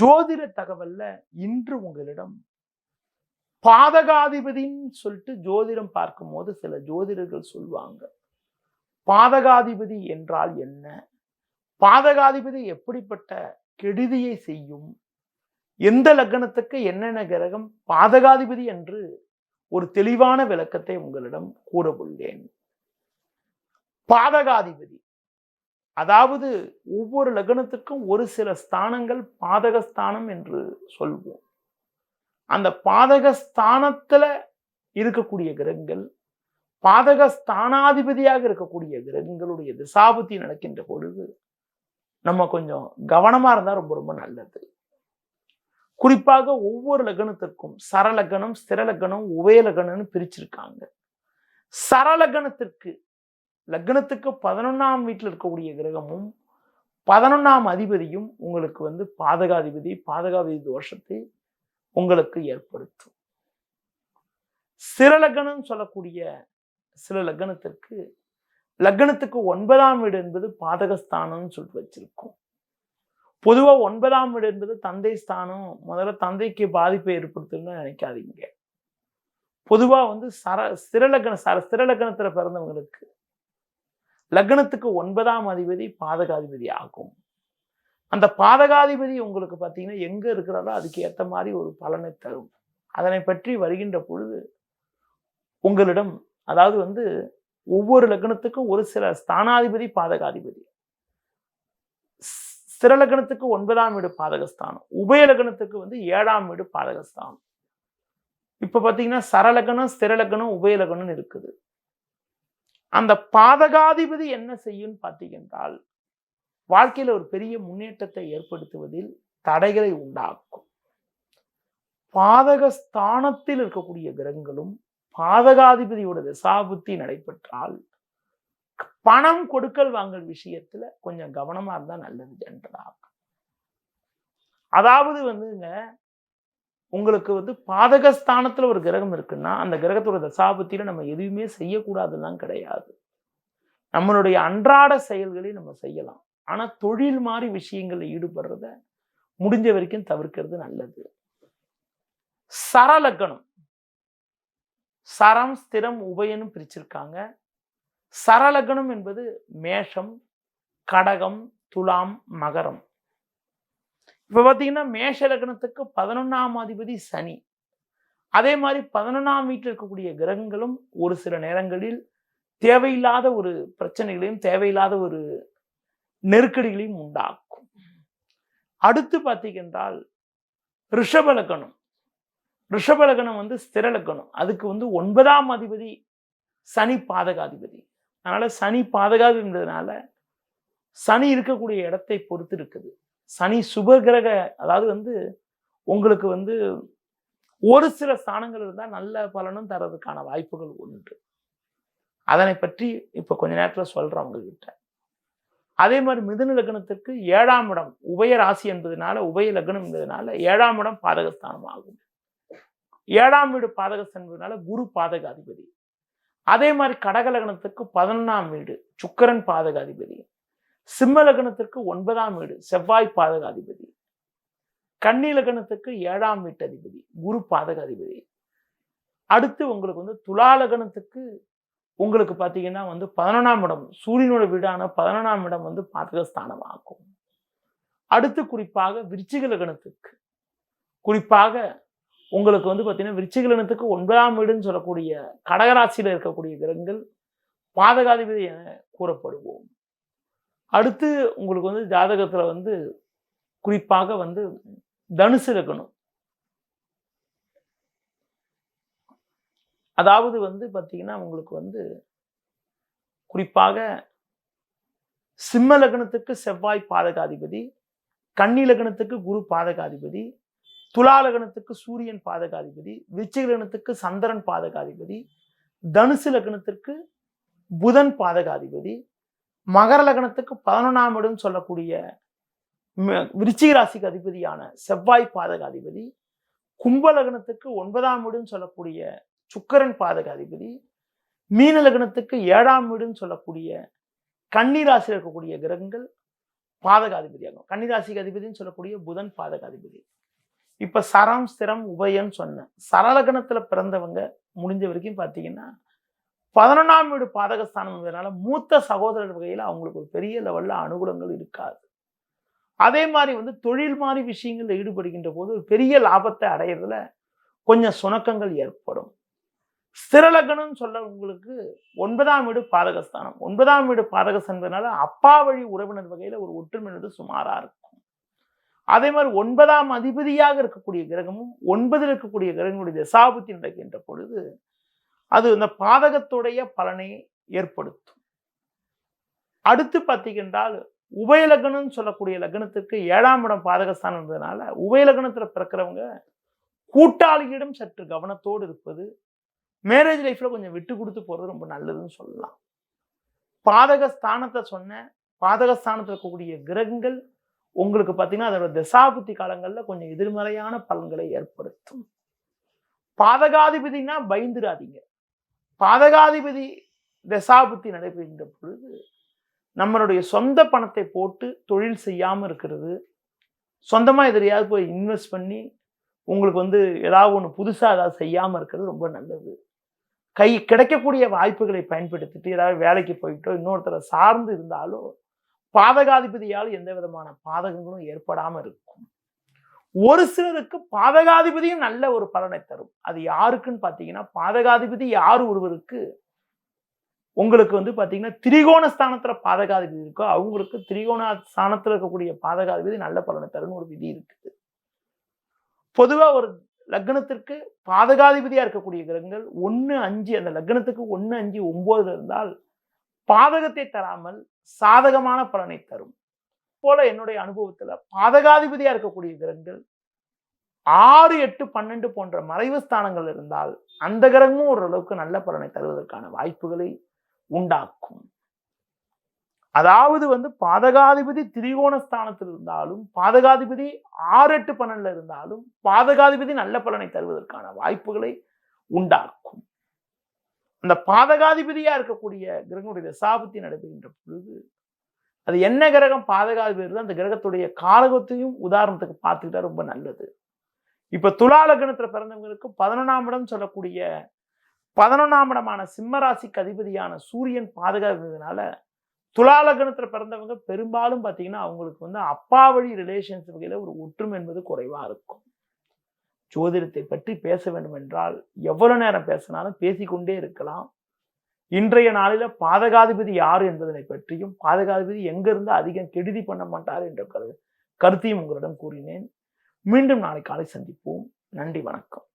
ஜோதிட தகவல்ல இன்று உங்களிடம் பாதகாதிபதின்னு சொல்லிட்டு ஜோதிடம் பார்க்கும்போது சில ஜோதிடர்கள் சொல்லுவாங்க. பாதகாதிபதி என்றால் என்ன? பாதகாதிபதி எப்படிப்பட்ட கெடுதியை செய்யும்? எந்த லக்னத்துக்கு என்னென்ன கிரகம்? பாதகாதிபதி என்று ஒரு தெளிவான விளக்கத்தை உங்களிடம் கூறவுள்ளேன். பாதகாதிபதி. அதாவது ஒவ்வொரு லக்னத்துக்கும் ஒரு சில ஸ்தானங்கள் பாதகஸ்தானம் என்று சொல்வோம். அந்த பாதகஸ்தானத்தில் இருக்கக்கூடிய கிரகங்கள் பாதகஸ்தானாதிபதியாக இருக்கக்கூடிய கிரகங்களுடைய திசாபுத்தி நடக்கின்ற பொழுது நம்ம கொஞ்சம் கவனமாக இருந்தால் ரொம்ப ரொம்ப நல்லது. குறிப்பாக ஒவ்வொரு லக்னத்திற்கும் சரலக்கணம் ஸ்திரலகணம் உபயலகணம்னு பிரிச்சிருக்காங்க. சரலக்கணத்திற்கு லக்னத்துக்கு பதினொன்றாம் வீட்டில் இருக்கக்கூடிய கிரகமும் பதினொன்றாம் அதிபதியும் உங்களுக்கு வந்து பாதகாதிபதி பாதகாதிபதி தோஷத்தை உங்களுக்கு ஏற்படுத்தும். சிறலக்கணம் சொல்லக்கூடிய சில லக்னத்திற்கு லக்னத்துக்கு ஒன்பதாம் வீடு என்பது பாதகஸ்தானம்னு சொல்லிட்டு வச்சிருக்கோம். பொதுவாக ஒன்பதாம் வீடு என்பது தந்தை ஸ்தானம் முதல்ல தந்தைக்கு பாதிப்பை ஏற்படுத்துன்னு நினைக்காதீங்க. பொதுவாக வந்து சர சிறலக்கண சர சிறலக்கணத்தில் பிறந்தவங்களுக்கு லக்னத்துக்கு ஒன்பதாம் அதிபதி பாதகாதிபதி ஆகும். அந்த பாதகாதிபதி உங்களுக்கு பார்த்தீங்கன்னா எங்க இருக்கிறாரோ அதுக்கு ஏற்ற மாதிரி ஒரு பலனை தரும். அதனை பற்றி வருகின்ற பொழுது உங்களிடம் அதாவது வந்து ஒவ்வொரு லக்னத்துக்கும் ஒரு சில ஸ்தானாதிபதி பாதகாதிபதி. ஸ்திர லக்னத்துக்கு ஒன்பதாம் வீடு பாதகஸ்தானம். உபய லக்னத்துக்கு வந்து ஏழாம் வீடு பாதகஸ்தானம். இப்ப பாத்தீங்கன்னா சரலக்கணம் ஸ்திரலக்கணம் உபயலக்கணம்னு இருக்குது. அந்த பாதகாதிபதி என்ன செய்யும் பார்த்தீங்கன்றால் வாழ்க்கையில ஒரு பெரிய முன்னேற்றத்தை ஏற்படுத்துவதில் தடைகளை உண்டாக்கும். பாதக ஸ்தானத்தில் இருக்கக்கூடிய கிரகங்களும் பாதகாதிபதியோட திசாபுத்தி நடைபெற்றால் பணம் கொடுக்கல் வாங்கல் விஷயத்துல கொஞ்சம் கவனமா இருந்தா நல்லது என்றதாக அதாவது வந்துங்க உங்களுக்கு வந்து பாதகஸ்தானத்தில் ஒரு கிரகம் இருக்குன்னா அந்த கிரகத்தோட தசாபத்தியில் நம்ம எதுவுமே செய்யக்கூடாதுலாம் கிடையாது. நம்மளுடைய அன்றாட செயல்களை நம்ம செய்யலாம். ஆனால் தொழில் மாதிரி விஷயங்களில் ஈடுபடுறத முடிஞ்ச வரைக்கும் தவிர்க்கிறது நல்லது. சரலக்கணம். சரம் ஸ்திரம் உபயனும் பிரிச்சிருக்காங்க. சரலக்கணம் என்பது மேஷம் கடகம் துலாம் மகரம். இப்போ பார்த்தீங்கன்னா மேஷ லக்னத்துக்கு பதினொன்றாம் அதிபதி சனி. அதே மாதிரி பதினொன்றாம் வீட்டில் இருக்கக்கூடிய கிரகங்களும் ஒரு சில நேரங்களில் தேவையில்லாத ஒரு பிரச்சனைகளையும் தேவையில்லாத ஒரு நெருக்கடிகளையும் உண்டாக்கும். அடுத்து பார்த்தீங்கன்றால் ரிஷபலக்கணம் ரிஷபலக்கணம் வந்து ஸ்திரலக்கணம் அதுக்கு வந்து ஒன்பதாம் அதிபதி சனி பாதகாதிபதி. அதனால் சனி பாதகாதிபதினால சனி இருக்கக்கூடிய இடத்தை பொறுத்து இருக்குது. சனி சுபகிரக அதாவது வந்து உங்களுக்கு வந்து ஒரு சில ஸ்தானங்கள் இருந்தால் நல்ல பலனும் தரதுக்கான வாய்ப்புகள் உண்டு. அதனை பற்றி இப்போ கொஞ்ச நேரத்தில் சொல்கிறேன் உங்ககிட்ட. அதே மாதிரி மிதுன லக்னத்திற்கு ஏழாம் இடம் உபய ராசி என்பதனால உபய லக்னம் என்பதனால ஏழாம் இடம் பாதகஸ்தானம் ஆகும். ஏழாம் வீடு பாதகஸ்தானம் என்பதனால குரு பாதகாதிபதி. அதே மாதிரி கடக லக்னத்துக்கு பதினொன்றாம் வீடு சுக்கரன் பாதகாதிபதி. சிம்ம லக்னத்திற்கு ஒன்பதாம் வீடு செவ்வாய் பாதகாதிபதி. கன்னி லக்னத்துக்கு ஏழாம் வீட்டு அதிபதி குரு பாதகாதிபதி. அடுத்து உங்களுக்கு வந்து துலா லக்னத்துக்கு உங்களுக்கு பார்த்தீங்கன்னா வந்து பதினொன்றாம் இடம் சூரியனோட வீடான பதினொன்றாம் இடம் வந்து பாதகஸ்தானம் ஆகும் அடுத்து குறிப்பாக விருச்சிக லக்னத்துக்கு. குறிப்பாக உங்களுக்கு வந்து பார்த்தீங்கன்னா விருச்சிக லக்னத்துக்கு ஒன்பதாம் வீடுன்னு சொல்லக்கூடிய கடகராசியில் இருக்கக்கூடிய கிரகங்கள் பாதகாதிபதி என கூறப்படுவோம். அடுத்து உங்களுக்கு வந்து ஜாதகத்தில் வந்து குறிப்பாக வந்து தனுசு இருக்கணும். அதாவது வந்து பார்த்தீங்கன்னா உங்களுக்கு வந்து குறிப்பாக சிம்ம லக்னத்துக்கு செவ்வாய் பாதகாதிபதி கன்னி லக்னத்துக்கு குரு பாதகாதிபதி துலா லக்னத்துக்கு சூரியன் பாதகாதிபதி விச்சிக லக்னத்துக்கு சந்திரன் பாதகாதிபதி தனுசு லக்னத்திற்கு புதன் பாதகாதிபதி மகர லக்னத்துக்கு பதினொன்றாம் இடம் சொல்லக்கூடிய விருச்சிக ராசிக்கு அதிபதியான செவ்வாய் பாதகாதிபதி கும்ப லக்னத்துக்கு ஒன்பதாம் வீடுன்னு சொல்லக்கூடிய சுக்கரன் பாதகாதிபதி மீன லக்னத்துக்கு ஏழாம் வீடுன்னு சொல்லக்கூடிய கன்னி ராசியில் இருக்கக்கூடிய கிரகங்கள் பாதகாதிபதியாகும் கன்னிராசிக்கு அதிபதினு சொல்லக்கூடிய புதன் பாதகாதிபதி இப்போ சரம் ஸ்திரம் உபயம்னு சொன்னேன். சரலகணத்தில் பிறந்தவங்க முடிஞ்ச வரைக்கும் பார்த்தீங்கன்னா பதினொன்றாம் வீடு பாதகஸ்தானம்ன்றதுனால மூத்த சகோதரர் வகையில் அவங்களுக்கு ஒரு பெரிய லெவலில் அனுகூலங்கள் இருக்காது. அதே மாதிரி வந்து தொழில் மாதிரி விஷயங்களில் ஈடுபடுகின்ற போது ஒரு பெரிய லாபத்தை அடையிறதுல கொஞ்சம் சுணக்கங்கள் ஏற்படும். ஸ்திரலக்னம் சொல்ல உங்களுக்கு ஒன்பதாம் வீடு பாதகஸ்தானம். ஒன்பதாம் வீடு பாதகஸ்தானதுனால அப்பா வழி உறவினர் வகையில் ஒரு ஒற்றுமை என்பது சுமாராக இருக்கும். அதே மாதிரி ஒன்பதாம் அதிபதியாக இருக்கக்கூடிய கிரகமும் ஒன்பதில் இருக்கக்கூடிய கிரகங்களுடைய தசாபுத்தி நடக்கின்ற பொழுது அது இந்த பாதகத்துடைய பலனை ஏற்படுத்தும். அடுத்து பார்த்தீங்கன்றால் உபயலக்னம்னு சொல்லக்கூடிய லக்னத்துக்கு ஏழாம் இடம் பாதகஸ்தானம் இருந்ததுனால உபயலக்னத்துல பிறக்கிறவங்க கூட்டாளியிடம் சற்று கவனத்தோடு இருப்பது மேரேஜ் லைஃப்பில் கொஞ்சம் விட்டு கொடுத்து போகிறது ரொம்ப நல்லதுன்னு சொல்லலாம். பாதகஸ்தானத்தை சொன்ன பாதகஸ்தானத்தில் இருக்கக்கூடிய கிரகங்கள் உங்களுக்கு பார்த்தீங்கன்னா அதோட தசாபுத்தி காலங்களில் கொஞ்சம் எதிர்மறையான பலன்களை ஏற்படுத்தும். பாதகாதிபதினா பயந்துடாதீங்க பாதகாதிபதி தசாபுத்தி நடைபெறுகின்ற பொழுது நம்மளுடைய சொந்த பணத்தை போட்டு தொழில் செய்யாமல் இருக்கிறது. சொந்தமாக எதிரியாவது போய் இன்வெஸ்ட் பண்ணி உங்களுக்கு வந்து ஏதாவது ஒன்று புதுசாக ஏதாவது செய்யாமல் இருக்கிறது ரொம்ப நல்லது. கை கிடைக்கக்கூடிய வாய்ப்புகளை பயன்படுத்திட்டு ஏதாவது வேலைக்கு போயிட்டோ இன்னொருத்தரை சார்ந்து இருந்தாலோ பாதகாதிபதியால் எந்த விதமான பாதகங்களும் ஏற்படாமல் இருக்கும். ஒரு சிலருக்கு பாதகாதிபதியும் நல்ல ஒரு பலனை தரும். அது யாருக்குன்னு பார்த்தீங்கன்னா பாதகாதிபதி யார் ஒருவருக்கு உங்களுக்கு வந்து பார்த்தீங்கன்னா திரிகோண ஸ்தானத்தில் பாதகாதிபதி இருக்கோ அவங்களுக்கு திரிகோண ஸ்தானத்துல இருக்கக்கூடிய பாதகாதிபதி நல்ல பலனை தரும்னு ஒரு விதி இருக்குது. பொதுவா ஒரு லக்னத்திற்கு பாதகாதிபதியா இருக்கக்கூடிய கிரகங்கள் ஒன்று அஞ்சு அந்த லக்னத்துக்கு ஒன்று அஞ்சு ஒன்பதுல இருந்தால் பாதகத்தை தராமல் சாதகமான பலனை தரும். போல என்னுடைய அனுபவத்தில் பாதகாதிபதியாக இருக்கக்கூடிய கிரகங்கள் ஆறு எட்டு பன்னெண்டு போன்ற மறைவு ஸ்தானங்கள் இருந்தால் அந்த கிரகமும் ஓரளவுக்கு நல்ல பலனை தருவதற்கான வாய்ப்புகளை உண்டாக்கும். அதாவது வந்து பாதகாதிபதி திரிகோண ஸ்தானத்தில் இருந்தாலும் பாதகாதிபதி ஆறு எட்டு பன்னெண்டுல இருந்தாலும் பாதகாதிபதி நல்ல பலனை தருவதற்கான வாய்ப்புகளை உண்டாக்கும். அந்த பாதகாதிபதியா இருக்கக்கூடிய கிரகனுடைய தசாபத்தி நடைபெறுகின்ற பொழுது அது என்ன கிரகம்? பாதகாதிபதி அந்த கிரகத்துடைய காலகத்தையும் உதாரணத்துக்கு பார்த்துக்கிட்டா ரொம்ப நல்லது. இப்போ துலா லக்னத்துல பிறந்தவங்களுக்கு பதினொன்றாம் இடம் சொல்லக்கூடிய பதினொன்றாம் இடமான சிம்மராசிக்கு அதிபதியான சூரியன் பாதுகாக்கிறதுனால துலா லக்னத்துல பிறந்தவங்க பெரும்பாலும் பார்த்தீங்கன்னா அவங்களுக்கு வந்து அப்பா வழி ரிலேஷன்ஸ் வகையில் ஒரு ஒற்றுமை என்பது குறைவாக இருக்கும். ஜோதிடத்தை பற்றி பேச வேண்டும் என்றால் எவ்வளோ நேரம் பேசினாலும் பேசிக்கொண்டே இருக்கலாம். இன்றைய நாளில் பாதகாதிபதி யார் என்பதனை பற்றியும் பாதகாதிபதி எங்கிருந்து அதிகம் கெடுதி பண்ண மாட்டார் என்ற கரு கருத்தையும் உங்களிடம் கூறினேன். மீண்டும் நாளை காலை சந்திப்போம். நன்றி வணக்கம்.